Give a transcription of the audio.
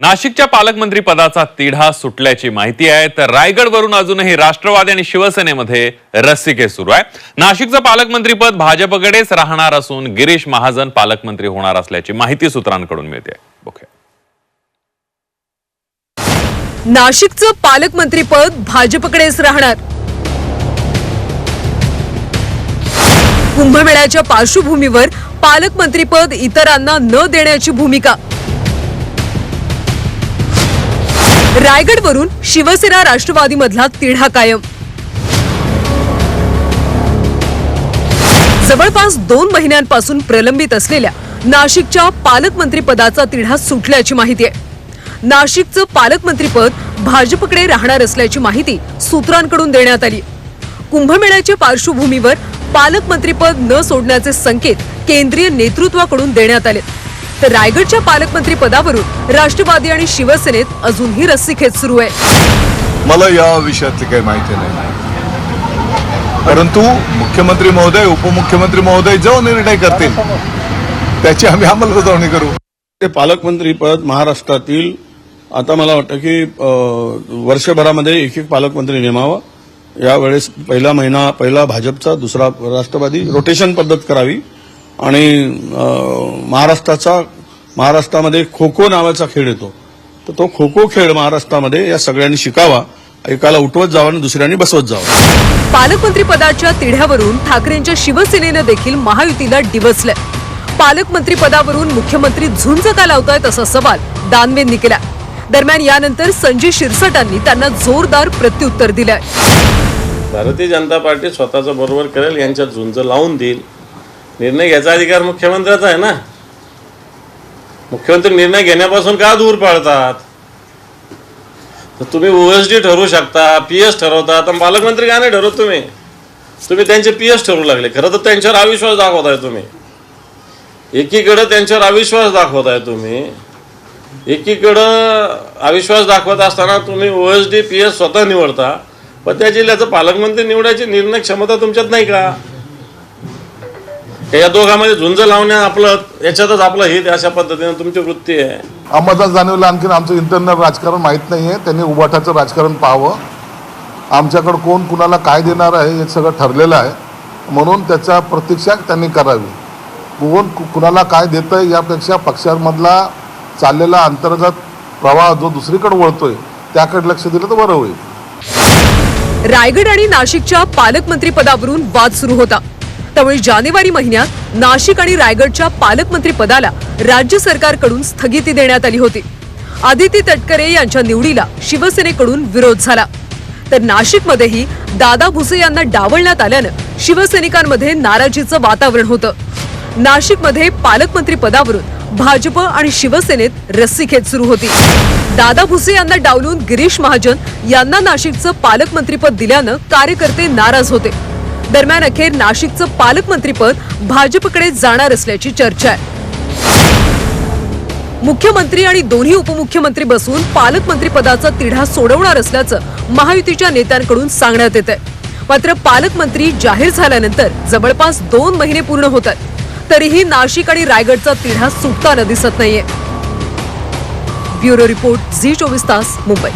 नाशिकच्या पालकमंत्री पदाचा तिढा सुटल्याची माहिती आहे तर रायगडवरून अजूनही राष्ट्रवादी आणि शिवसेनेमध्ये रस्सीखेच सुरू आहे. नाशिकचं पालकमंत्रीपद भाजपकडेच राहणार असून गिरीश महाजन पालकमंत्री होणार असल्याची माहिती सूत्रांकडून मिळते. नाशिकचं पालकमंत्रीपद भाजपकडेच राहणार. कुंभमेळ्याच्या पार्श्वभूमीवर पालकमंत्रीपद इतरांना न देण्याची भूमिका. रायगडवरून शिवसेना राष्ट्रवादीमधला तिढा कायम. जवळपास दोन महिन्यांपासून प्रलंबित असलेल्या नाशिकच्या पालकमंत्रीपदाचा तिढा सुटल्याची माहिती आहे. नाशिकचं पालकमंत्रीपद भाजपकडे राहणार असल्याची माहिती सूत्रांकडून देण्यात आली कुंभमेळ्याच्या पार्श्वभूमीवर पालकमंत्रीपद न सोडण्याचे संकेत केंद्रीय नेतृत्वाकडून देण्यात आले तर रायगडच्या पालकमंत्री पदावरून राष्ट्रवादी आणि शिवसेनेत अजूनही रस्सीखेच सुरू आहे. मला या विषयातली काही माहिती नाही. परंतु मुख्यमंत्री महोदय उपमुख्यमंत्री महोदय जो निर्णय करतील त्याची आम्ही अंमलबजावणी करू. ते पालकमंत्री पद महाराष्ट्रातील आता मला वाटतं की वर्षभरामध्ये एक एक पालकमंत्री नेमावा. यावेळेस पहिला महिना पहिला भाजपचा दुसरा राष्ट्रवादी रोटेशन पद्धत करावी. आणि महाराष्ट्राचा महाराष्ट्रामध्ये खो खो नावाचा खेळ येतो. तर तो खो खो खेळ महाराष्ट्रामध्ये या सगळ्यांनी शिकावा. एकाला उठवत जावं आणि दुसऱ्यांनी बसवत जावं. पालकमंत्री पदाच्या तिढ्यावरून ठाकरेंच्या शिवसेनेनं देखील महायुतीला डिवचलंय. पालकमंत्री पदावरून मुख्यमंत्री झुंज का लावतायत असा सवाल दानवेंनी केला दरम्यान यानंतर संजय शिरसाटांनी त्यांना जोरदार प्रत्युत्तर दिलंय. भारतीय जनता पार्टी स्वतःचं बरोबर करेल यांच्यात झुंज लावून देईल. निर्णय घ्यायचा अधिकार मुख्यमंत्र्याचा आहे ना? मुख्यमंत्री निर्णय घेण्यापासून का दूर पाळतात तर तुम्ही ओएसडी ठरवू शकता पी एस ठरवता तर पालकमंत्री का नाही ठरवत तुम्ही? तुम्ही त्यांचे पी एस ठरवू लागले. खरं तर त्यांच्यावर अविश्वास दाखवताय तुम्ही. एकीकडं त्यांच्यावर अविश्वास दाखवताय तुम्ही. एकीकडं अविश्वास दाखवत असताना तुम्ही ओएसडी पी एस स्वतः निवडता. पण त्या जिल्ह्याचं पालकमंत्री निवडायची निर्णय क्षमता तुमच्यात नाही का? या दोघांमध्ये झुंज लावण्या आपलं याच्यातच आपलं हित आहे, अशा पद्धतीने तुमची वृत्ती आहे. अहमददास जाणीवला आणखीन आमचं इंटरनल राजकारण माहीत नाही आहे त्यांनी उबाठाचं राजकारण पाहावं. आमच्याकडं कोण कुणाला काय देणार आहे हे सगळं ठरलेलं आहे. म्हणून त्याच्या प्रतीक्षा त्यांनी करावी. कोण कु- कुणाला काय देतं यापेक्षा पक्षांमधला चाललेला अंतर्गत प्रवाह जो दुसरीकडे वळतोय त्याकडे लक्ष दिलं तर बरं होईल. रायगड आणि नाशिकच्या पालकमंत्री पदावरून वाद सुरू होता. त्यामुळे जानेवारी महिन्यात नाशिक आणि रायगडच्या पालकमंत्री पदाला राज्य सरकारकडून स्थगिती देण्यात आली होती. आदिती तटकरे यांच्या निवडीला शिवसेनेकडून विरोध झाला. तर नाशिकमध्येही दादा भुसे यांना डावलण्यात आल्यानं शिवसैनिकांमध्ये नाराजीचं वातावरण होतं. नाशिकमध्ये पालकमंत्री पदावरून भाजप आणि शिवसेनेत रस्सीखेच सुरू होती. दादा भुसे यांना डावलून गिरीश महाजन यांना नाशिकचं पालकमंत्रीपद दिल्यानं कार्यकर्ते नाराज होते. दरम्यान अखेर नाशिकचं पालकमंत्रीपद भाजपकडे जाणार असल्याची चर्चा आहे. मुख्यमंत्री आणि दोन्ही उपमुख्यमंत्री बसून पालकमंत्रीपदाचा तिढा सोडवणार असल्याचं महायुतीच्या नेत्यांकडून सांगण्यात येत आहे मात्र पालकमंत्री जाहीर झाल्यानंतर जवळपास दोन महिने पूर्ण होतात. तरीही नाशिक आणि रायगडचा तिढा सुटताना दिसत नाहीये. ब्युरो रिपोर्ट झी चोवीस तास मुंबई.